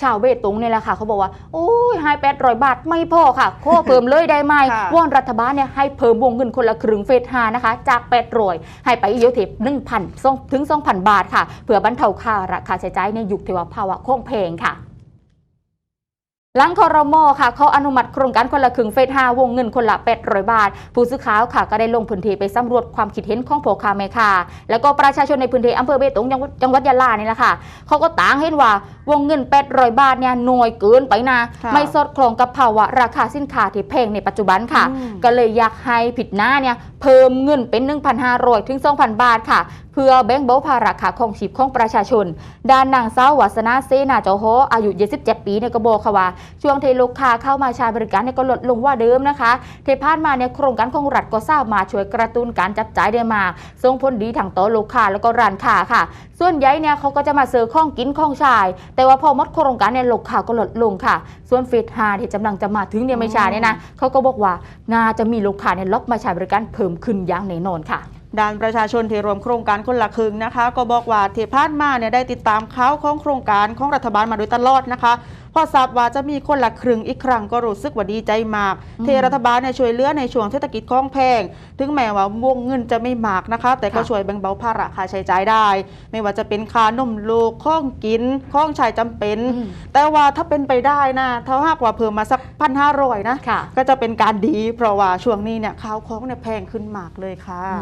ชาวเบตงเนี่ยแหละค่ะเขาบอกว่าโอ้ยให้แปดร้อยบาทไม่พอค่ะขอเพิ่มเลยได้ไหมค่ะวอนรัฐบาลเนี่ยให้เพิ่มวงเงินคนละครึ่งเฟสห้านะคะ จากแปดร้อยให้ไปอีกเยอะเทปหนึ่งพันถึงสองพันบาทค่ะ เพื่อบรรเทาค่าราคาใช้จ่ายในยุคที่ว่าภาวะคงเพลงค่ะ หลังคอรมอค่ะเขาอนุมัติโครงการคนละครึ่งเฟสห้าวงเงินคนละ800 บาท ผู้สื่อข่าวค่ะก็ได้ลงพื้นที่ไปสำรวจความคิดเห็นของพ่อค้าแม่ค้าแล้วก็ประชาชนในพื้นที่อำเภอเบตงจังหวัดจังหวัดยะลานี่แหละค่ะเขาก็ต่างเห็นว่าวงเงิน800 บาทเนี่ยน้อยเกินไปนะค่ะไม่สอดคล้องกับภาวะราคาสินค้าที่แพงในปัจจุบันค่ะอืมก็เลยอยากให้ผิดหน้าเนี่ยเพิ่มเงินเป็น 1,500 ถึง 2,000 บาทค่ะเพื่อแบ่งเบาภาระค่าของชีพของประชาชน ด้านนางสาววัสนาเซนาเจ้าโฮอายุ 27 ปีเนี่ยก็บอกค่ะว่า ช่วงที่ลูกค้าเข้ามาใช้บริการเนี่ยก็ลดลงว่าเดิมนะคะเทผ่านมาเนี่ยโครงการของรัฐก็สาบมาช่วยกระตุ้นการจับจ่ายได้มากส่งผลดีทั้งต่อลูกค้าแล้วก็ร้านค้าค่ะ ส่วนใหญ่เนี่ยเขาก็จะมาซื้อข้องกินข้องชาย แต่ว่าพอมดโครงการเนี่ยลูกค้าก็ลดลงค่ะ ส่วนเฟสฮาที่กำลังจะมาถึงเนี่ยไม่ช้าเนี่ยนะเขาก็บอกว่าน่าจะมีลูกค้าเนี่ยล็อกมาใช้บริการเพิ่มขึ้นอย่างแน่นอนค่ะ ด้านประชาชนที่รวมโครงการคนละครึ่งนะคะ ก็บอกว่าที่ผ่านมาเนี่ยได้ติดตามข่าวของโครงการของรัฐบาลมาโดยตลอดนะคะพอทราบว่าจะมีคนละครึ่งอีกครั้งก็รู้สึกว่าดีใจมากอืมที่รัฐบาลเนี่ยช่วยเหลือในช่วงเศรษฐกิจคล่องแพง ถึงแม้ว่าวงเงินจะไม่มากนะคะ แต่ก็ค่ะช่วยแบ่งเบาภาระค่าใช้จ่ายได้ ไม่ว่าจะเป็นค่านมลูกข้องกินข้องชายจำเป็นอืมแต่ว่าถ้าเป็นไปได้นะถ้าหากว่าเพิ่มมาสักพันห้าร้อยนะค่ะก็จะเป็นการดี เพราะว่าช่วงนี้เนี่ยข้าวของเนี่ยแพงขึ้นมากเลยค่ะ